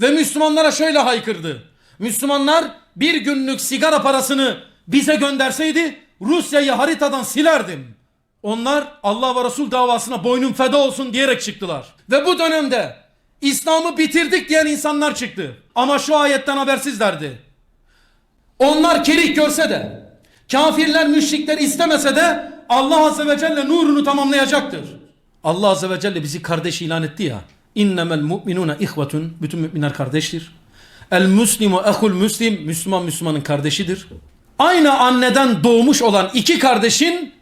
Ve Müslümanlara şöyle haykırdı. Müslümanlar bir günlük sigara parasını bize gönderseydi Rusya'yı haritadan silerdim. Onlar Allah ve Resul davasına boynum feda olsun diyerek çıktılar. Ve bu dönemde İslam'ı bitirdik diyen insanlar çıktı. Ama şu ayetten habersizlerdi. Onlar kerik görse de, kafirler, müşrikler istemese de Allah Azze ve Celle nurunu tamamlayacaktır. Allah Azze ve Celle bizi kardeş ilan etti ya. İnnemel mu'minune ihvetun. Bütün müminler kardeştir. El muslimu ehul müslim. Müslüman Müslümanın kardeşidir. Aynı anneden doğmuş olan iki kardeşin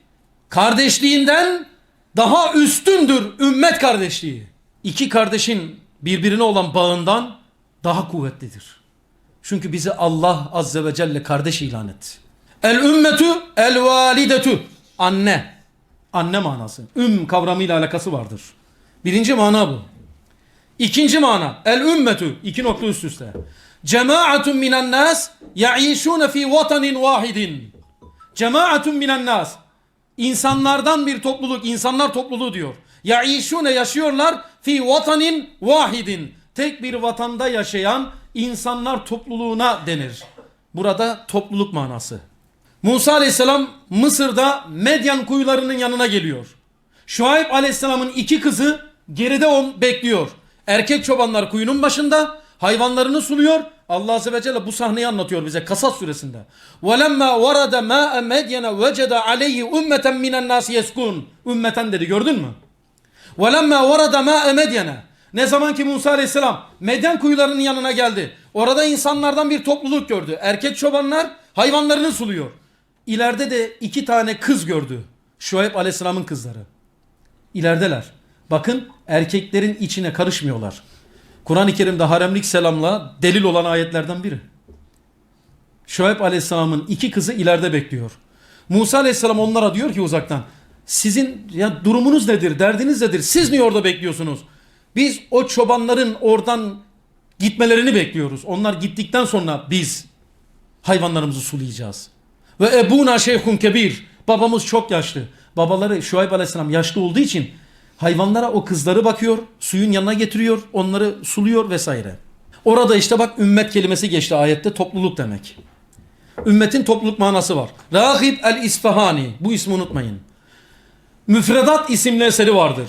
kardeşliğinden daha üstündür ümmet kardeşliği. İki kardeşin birbirine olan bağından daha kuvvetlidir. Çünkü bizi Allah azze ve celle kardeş ilan etti. El ümmetu el validetu. Anne. Anne manası. Üm kavramıyla alakası vardır. Birinci mana bu. İkinci mana. El ümmetu. iki nokta üst üste. Cemaatun minen nas ya'işune fi vatanin vahidin. Cemaatun minen nas. İnsanlardan bir topluluk, insanlar topluluğu diyor. Ya'işune yaşıyorlar fi vatanin vahidin. Tek bir vatanda yaşayan insanlar topluluğuna denir. Burada topluluk manası. Musa aleyhisselam Mısır'da Medyan kuyularının yanına geliyor. Şuayb aleyhisselamın iki kızı geride on bekliyor. Erkek çobanlar kuyunun başında hayvanlarını suluyor. Allah azze ve celle bu sahneyi anlatıyor bize Kasas suresinde. وَلَمَّا وَرَدَ مَاءَ مَدْيَنَ وَجَدَ عَلَيْهِ اُمَّةً مِنَ النَّاسِ يَسْكُونَ Ümmeten dedi gördün mü? وَلَمَّا وَرَدَ مَاءَ مَدْيَنَ Ne zaman ki Musa aleyhisselam Medyen kuyularının yanına geldi. Orada insanlardan bir topluluk gördü. Erkek çobanlar hayvanlarını suluyor. İleride de iki tane kız gördü. Şuayb aleyhisselamın kızları. İlerideler. Bakın erkeklerin içine karışmıyorlar. Kur'an-ı Kerim'de haremlik selamla delil olan ayetlerden biri. Şuayb aleyhisselamın iki kızı ileride bekliyor. Musa aleyhisselam onlara diyor ki uzaktan sizin ya durumunuz nedir, derdiniz nedir? Siz niye orada bekliyorsunuz? Biz o çobanların oradan gitmelerini bekliyoruz. Onlar gittikten sonra biz hayvanlarımızı sulayacağız. Ve ebuna şeyhun kebir. Babamız çok yaşlı. Babaları Şuayb aleyhisselam yaşlı olduğu için hayvanlara o kızları bakıyor, suyun yanına getiriyor, onları suluyor vesaire. Orada işte bak ümmet kelimesi geçti ayette topluluk demek. Ümmetin topluluk manası var. Rahib el İsfahani. Bu ismi unutmayın. Müfredat isimli eseri vardır.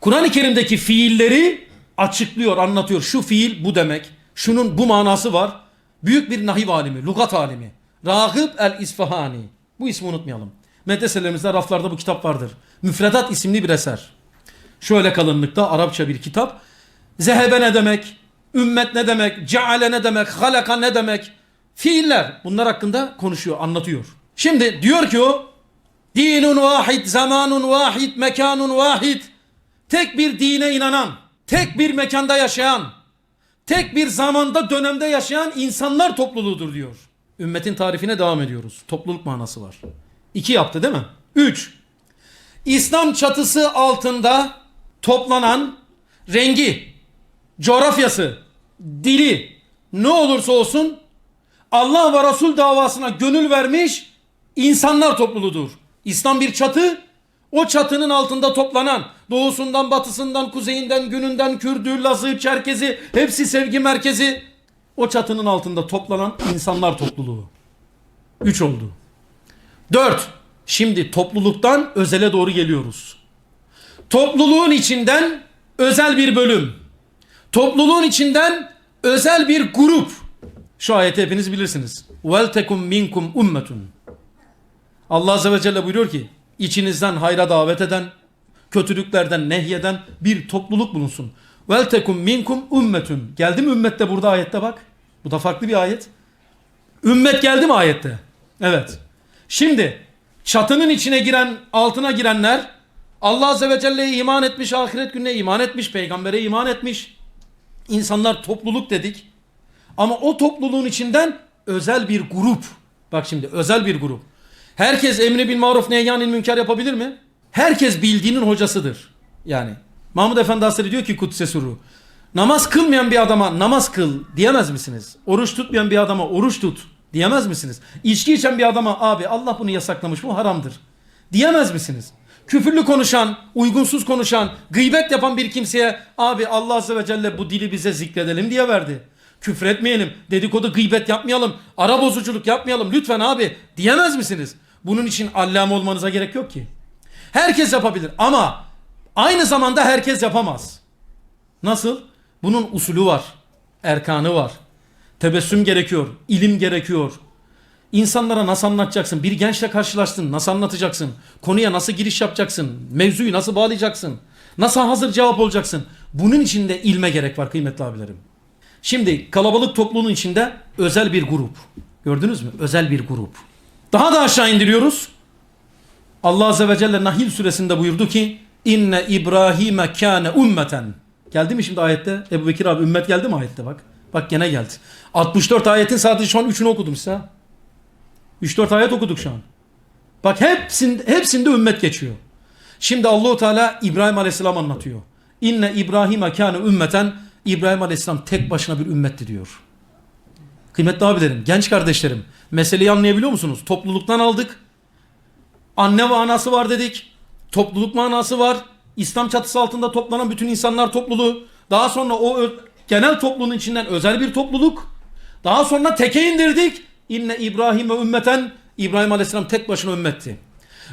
Kur'an-ı Kerim'deki fiilleri açıklıyor, anlatıyor. Şu fiil bu demek. Şunun bu manası var. Büyük bir nahiv alimi, lugat alimi. Rahib el İsfahani. Bu ismi unutmayalım. Medreselerimizde raflarda bu kitap vardır. Müfredat isimli bir eser. Şöyle kalınlıkta Arapça bir kitap. Zehebe ne demek? Ümmet ne demek? Ceale ne demek? Halaka ne demek? Fiiller. Bunlar hakkında konuşuyor, anlatıyor. Şimdi diyor ki o dinun vahid, zamanun vahid, mekanun vahid. Tek bir dine inanan, tek bir mekanda yaşayan, tek bir zamanda dönemde yaşayan insanlar topluluğudur diyor. Ümmetin tarifine devam ediyoruz. Topluluk manası var. İki yaptı değil mi? Üç. İslam çatısı altında toplanan rengi, coğrafyası, dili ne olursa olsun Allah ve Resul davasına gönül vermiş insanlar topluluğudur. İslam bir çatı, o çatının altında toplanan doğusundan, batısından, kuzeyinden, gününden, Kürdü, Lazı, Çerkezi hepsi sevgi merkezi. O çatının altında toplanan insanlar topluluğu. Üç oldu. Dört. Şimdi topluluktan özele doğru geliyoruz. Topluluğun içinden özel bir bölüm. Topluluğun içinden özel bir grup. Şu ayeti hepiniz bilirsiniz. Tekum minkum ummetun. Allah Azze ve Celle buyuruyor ki içinizden hayra davet eden, kötülüklerden nehyeden bir topluluk bulunsun. Tekum minkum ummetun. Geldi mi ümmet burada ayette bak. Bu da farklı bir ayet. Ümmet geldi mi ayette? Evet. Şimdi çatının içine giren, altına girenler Allah Azze ve Celle'ye iman etmiş, ahiret gününe iman etmiş, peygambere iman etmiş. İnsanlar topluluk dedik. Ama o topluluğun içinden özel bir grup. Bak şimdi özel bir grup. Herkes emri bil maruf nehyanil münker yapabilir mi? Herkes bildiğinin hocasıdır. Yani Mahmud Efendi Hazretleri diyor ki Kudüs'e suru. Namaz kılmayan bir adama namaz kıl diyemez misiniz? Oruç tutmayan bir adama oruç tut diyemez misiniz? İçki içen bir adama abi Allah bunu yasaklamış bu haramdır diyemez misiniz? küfürlü konuşan, uygunsuz konuşan, gıybet yapan bir kimseye abi Allah Azze ve Celle bu dili bize zikredelim diye verdi. Küfür etmeyelim, dedikodu gıybet yapmayalım, ara bozuculuk yapmayalım lütfen abi diyemez misiniz? Bunun için allame olmanıza gerek yok ki. Herkes yapabilir ama aynı zamanda herkes yapamaz. Nasıl? Bunun usulü var, erkanı var. Tebessüm gerekiyor, ilim gerekiyor. İnsanlara nasıl anlatacaksın? Bir gençle karşılaştın, nasıl anlatacaksın? Konuya nasıl giriş yapacaksın? Mevzuyu nasıl bağlayacaksın? Nasıl hazır cevap olacaksın? Bunun için de ilme gerek var kıymetli abilerim. Şimdi kalabalık topluluğun içinde özel bir grup. Gördünüz mü? Özel bir grup. Daha da aşağı indiriyoruz. Allah Azze ve Celle Nahil suresinde buyurdu ki İnne İbrahim'e kâne ümmeten. Geldi mi şimdi ayette? Ebu Bekir abi ümmet geldi mi ayette bak. Bak gene geldi. 64 ayetin sadece şu an 3'ünü okudum size. 3-4 ayet okuduk şu an. Bak hepsinde, hepsinde ümmet geçiyor. Şimdi Allahu Teala İbrahim Aleyhisselam anlatıyor. İnne İbrahim'e kâne ümmeten. İbrahim Aleyhisselam tek başına bir ümmetti diyor. Kıymetli abilerim, genç kardeşlerim, meseleyi anlayabiliyor musunuz? Topluluktan aldık. Anne ve anası var dedik. Topluluk manası var. İslam çatısı altında toplanan bütün insanlar topluluğu. Daha sonra o genel topluluğun içinden özel bir topluluk. Daha sonra teke indirdik. İnne İbrahim'e ümmeten. İbrahim Aleyhisselam tek başına ümmetti.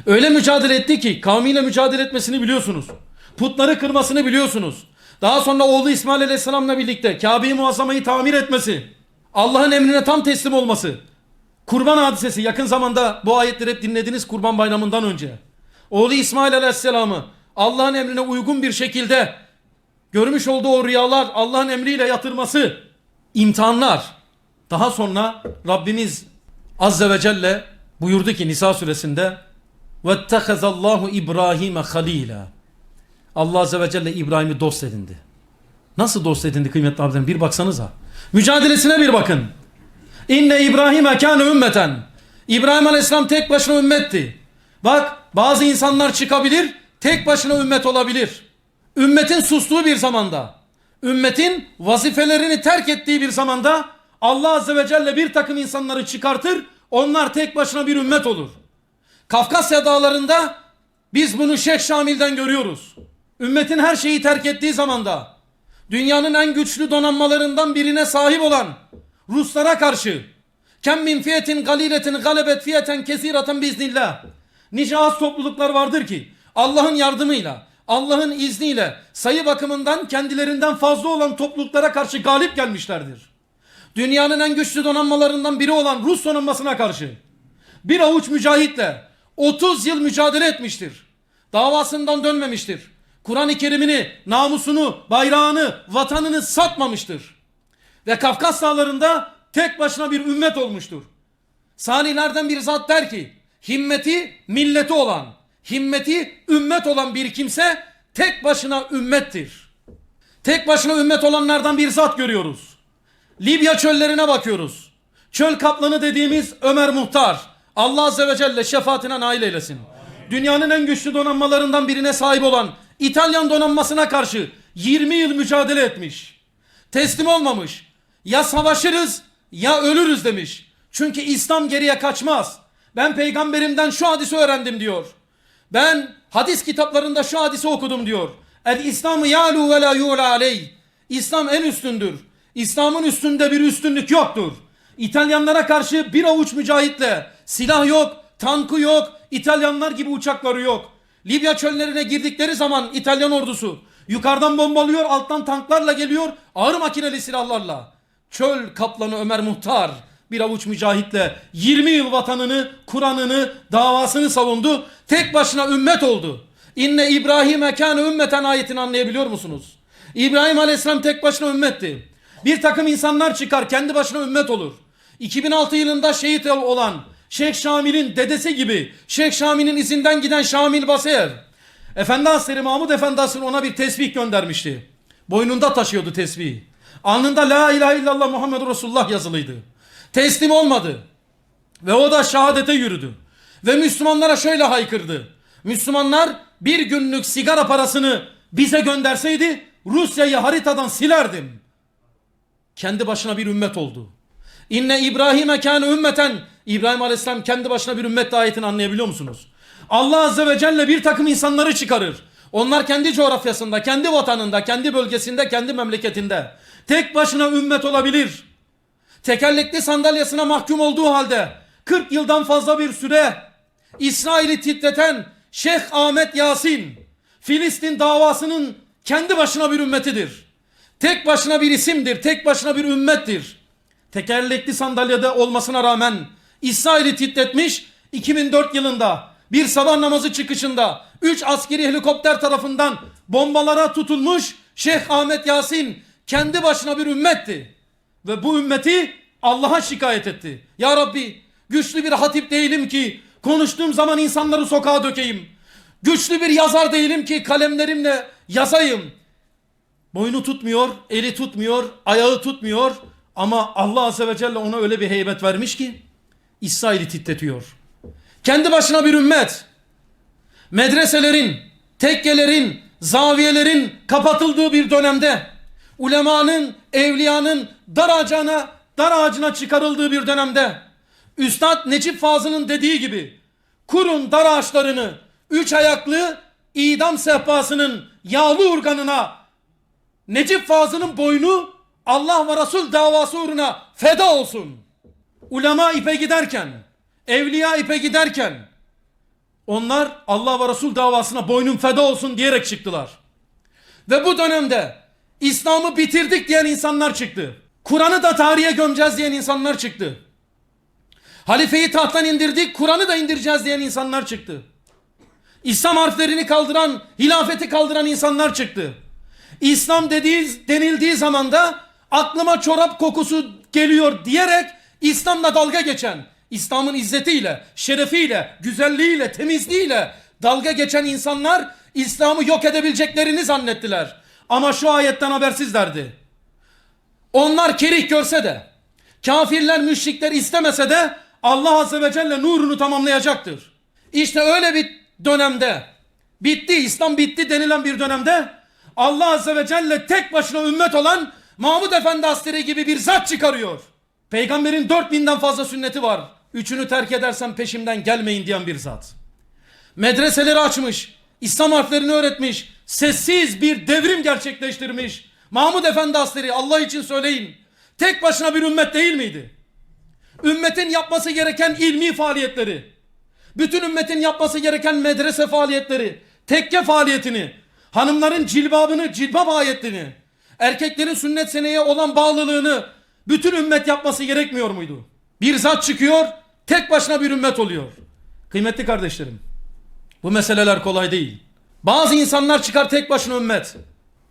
Öyle mücadele etti ki kavmiyle mücadele etmesini biliyorsunuz. Putları kırmasını biliyorsunuz. Daha sonra oğlu İsmail Aleyhisselam'la birlikte Kabe'yi muazzamayı tamir etmesi. Allah'ın emrine tam teslim olması. Kurban hadisesi yakın zamanda bu ayetleri hep dinlediniz kurban bayramından önce. Oğlu İsmail Aleyhisselam'ı Allah'ın emrine uygun bir şekilde görmüş olduğu o rüyalar Allah'ın emriyle yatırması, imtihanlar. Daha sonra Rabbimiz Azze ve Celle buyurdu ki Nisa suresinde وَاتَّخَذَ اللّٰهُ İbrahim'e خَل۪يلًا Allah Azze ve Celle İbrahim'i dost edindi. Nasıl dost edindi kıymetli abilerim bir baksanıza. Mücadelesine bir bakın. İnne İbrahim'e kâne ümmeten. İbrahim Aleyhisselam tek başına ümmetti. Bak bazı insanlar çıkabilir, tek başına ümmet olabilir. Ümmetin sustuğu bir zamanda, ümmetin vazifelerini terk ettiği bir zamanda Allah Azze ve Celle bir takım insanları çıkartır, onlar tek başına bir ümmet olur. Kafkasya dağlarında biz bunu Şeyh Şamil'den görüyoruz. Ümmetin her şeyi terk ettiği zamanda dünyanın en güçlü donanmalarından birine sahip olan Ruslara karşı kem min fiyetin galiletin galebet fiyeten kesireten biiznillah nice az topluluklar vardır ki Allah'ın yardımıyla Allah'ın izniyle sayı bakımından kendilerinden fazla olan topluluklara karşı galip gelmişlerdir. Dünyanın en güçlü donanmalarından biri olan Rus donanmasına karşı bir avuç mücahitle 30 yıl mücadele etmiştir. Davasından dönmemiştir. Kur'an-ı Kerim'ini, namusunu, bayrağını, vatanını satmamıştır. Ve Kafkas dağlarında tek başına bir ümmet olmuştur. Salihlerden bir zat der ki, himmeti milleti olan, himmeti ümmet olan bir kimse tek başına ümmettir. Tek başına ümmet olanlardan bir zat görüyoruz. Libya çöllerine bakıyoruz. Çöl kaplanı dediğimiz Ömer Muhtar. Allah Azze ve Celle şefaatine nail eylesin. Dünyanın en güçlü donanmalarından birine sahip olan İtalyan donanmasına karşı 20 yıl mücadele etmiş. Teslim olmamış. Ya savaşırız ya ölürüz demiş. Çünkü İslam geriye kaçmaz. Ben peygamberimden şu hadisi öğrendim diyor. Ben hadis kitaplarında şu hadisi okudum diyor. El İslamı yalu ve la aleyh. İslam en üstündür. İslam'ın üstünde bir üstünlük yoktur. İtalyanlara karşı bir avuç mücahitle silah yok, tankı yok, İtalyanlar gibi uçakları yok. Libya çöllerine girdikleri zaman İtalyan ordusu yukarıdan bombalıyor, alttan tanklarla geliyor, ağır makineli silahlarla. Çöl kaplanı Ömer Muhtar bir avuç mücahitle 20 yıl vatanını, Kur'an'ını, davasını savundu. Tek başına ümmet oldu. İnne İbrahim kâne ümmeten ayetini anlayabiliyor musunuz? İbrahim Aleyhisselam tek başına ümmetti. Bir takım insanlar çıkar kendi başına ümmet olur. 2006 yılında şehit olan Şeyh Şamil'in dedesi gibi Şeyh Şamil'in izinden giden Şamil Baser. Efendi Hazretleri Mahmud Efendi ona bir tesbih göndermişti. Boynunda taşıyordu tesbihi. Alnında La ilahe illallah Muhammed Resulullah yazılıydı. Teslim olmadı. Ve o da şehadete yürüdü. Ve Müslümanlara şöyle haykırdı. Müslümanlar bir günlük sigara parasını bize gönderseydi Rusya'yı haritadan silerdim. Kendi başına bir ümmet oldu. İnne İbrahim'e kâne ümmeten İbrahim Aleyhisselam kendi başına bir ümmet ayetini anlayabiliyor musunuz? Allah Azze ve Celle bir takım insanları çıkarır. Onlar kendi coğrafyasında, kendi vatanında, kendi bölgesinde, kendi memleketinde tek başına ümmet olabilir. Tekerlekli sandalyasına mahkum olduğu halde 40 yıldan fazla bir süre İsrail'i titreten Şeyh Ahmet Yasin Filistin davasının kendi başına bir ümmetidir. Tek başına bir isimdir, tek başına bir ümmettir. Tekerlekli sandalyede olmasına rağmen İsrail'i titretmiş 2004 yılında bir sabah namazı çıkışında 3 askeri helikopter tarafından bombalara tutulmuş Şeyh Ahmet Yasin kendi başına bir ümmetti. Ve bu ümmeti Allah'a şikayet etti. Ya Rabbi güçlü bir hatip değilim ki konuştuğum zaman insanları sokağa dökeyim. Güçlü bir yazar değilim ki kalemlerimle yazayım. Boynu tutmuyor, eli tutmuyor, ayağı tutmuyor. Ama Allah Azze ve Celle ona öyle bir heybet vermiş ki İsrail'i titretiyor. Kendi başına bir ümmet. Medreselerin, tekkelerin, zaviyelerin kapatıldığı bir dönemde ulemanın, evliyanın dar ağacına, dar ağacına çıkarıldığı bir dönemde Üstad Necip Fazıl'ın dediği gibi kurun dar ağaçlarını üç ayaklı idam sehpasının yağlı urganına Necip Fazıl'ın boynu Allah ve Resul davası uğruna feda olsun. Ulema ipe giderken, evliya ipe giderken onlar Allah ve Resul davasına boynum feda olsun diyerek çıktılar. Ve bu dönemde İslam'ı bitirdik diyen insanlar çıktı. Kur'an'ı da tarihe gömeceğiz diyen insanlar çıktı. Halifeyi tahttan indirdik, Kur'an'ı da indireceğiz diyen insanlar çıktı. İslam harflerini kaldıran, hilafeti kaldıran insanlar çıktı. İslam dediği, denildiği zaman da aklıma çorap kokusu geliyor diyerek İslam'la dalga geçen, İslam'ın izzetiyle, şerefiyle, güzelliğiyle, temizliğiyle dalga geçen insanlar İslam'ı yok edebileceklerini zannettiler. Ama şu ayetten habersizlerdi. Onlar kerih görse de, kafirler, müşrikler istemese de Allah Azze ve Celle nurunu tamamlayacaktır. İşte öyle bir dönemde, bitti, İslam bitti denilen bir dönemde Allah Azze ve Celle tek başına ümmet olan Mahmud Efendi askeri gibi bir zat çıkarıyor. Peygamberin 4000'den fazla sünneti var. Üçünü terk edersem peşimden gelmeyin diyen bir zat. Medreseleri açmış, İslam harflerini öğretmiş, sessiz bir devrim gerçekleştirmiş. Mahmud Efendi askeri Allah için söyleyin. Tek başına bir ümmet değil miydi? Ümmetin yapması gereken ilmi faaliyetleri, bütün ümmetin yapması gereken medrese faaliyetleri, tekke faaliyetini, hanımların cilbabını, cilbab ayetlerini, erkeklerin sünnet seneye olan bağlılığını bütün ümmet yapması gerekmiyor muydu? Bir zat çıkıyor, tek başına bir ümmet oluyor. Kıymetli kardeşlerim, bu meseleler kolay değil. Bazı insanlar çıkar tek başına ümmet.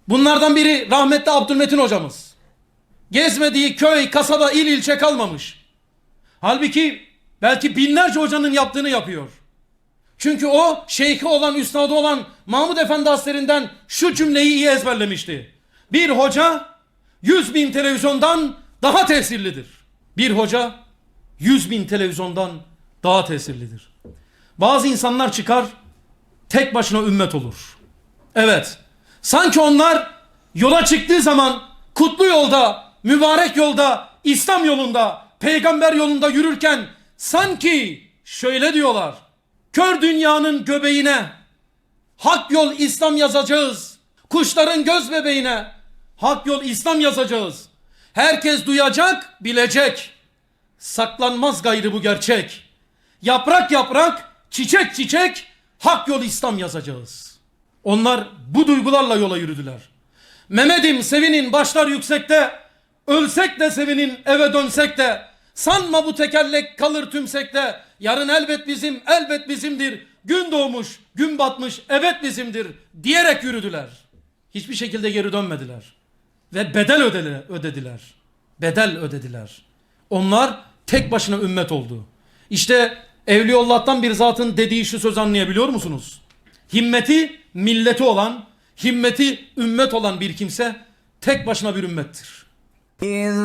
Bunlardan biri rahmetli Abdülmetin hocamız. Gezmediği köy, kasaba, il ilçe kalmamış. Halbuki belki binlerce hocanın yaptığını yapıyor. Çünkü o şeyhi olan, üstadı olan Mahmud Efendi Hazretlerinden şu cümleyi iyi ezberlemişti. Bir hoca 100 bin televizyondan daha tesirlidir. Bir hoca 100 bin televizyondan daha tesirlidir. Bazı insanlar çıkar tek başına ümmet olur. Evet. Sanki onlar yola çıktığı zaman kutlu yolda, mübarek yolda, İslam yolunda, peygamber yolunda yürürken sanki şöyle diyorlar. Kör dünyanın göbeğine hak yol İslam yazacağız. Kuşların göz bebeğine hak yol İslam yazacağız. Herkes duyacak, bilecek. Saklanmaz gayrı bu gerçek. Yaprak yaprak, çiçek çiçek hak yol İslam yazacağız. Onlar bu duygularla yola yürüdüler. Mehmet'im sevinin başlar yüksekte, ölsek de sevinin eve dönsek de, sanma bu tekerlek kalır tümsekte, yarın elbet bizim, elbet bizimdir, gün doğmuş, gün batmış, evet bizimdir diyerek yürüdüler. Hiçbir şekilde geri dönmediler. Ve bedel ödediler. Bedel ödediler. Onlar tek başına ümmet oldu. İşte Evliyaullah'tan bir zatın dediği şu söz anlayabiliyor musunuz? Himmeti milleti olan, himmeti ümmet olan bir kimse tek başına bir ümmettir. İz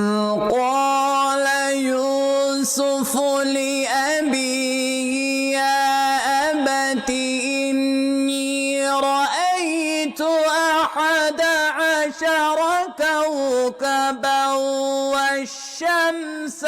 qâle Yusuf li ebihi ya ebeti inni ra'eytu ahada aşara kevkeben ve şems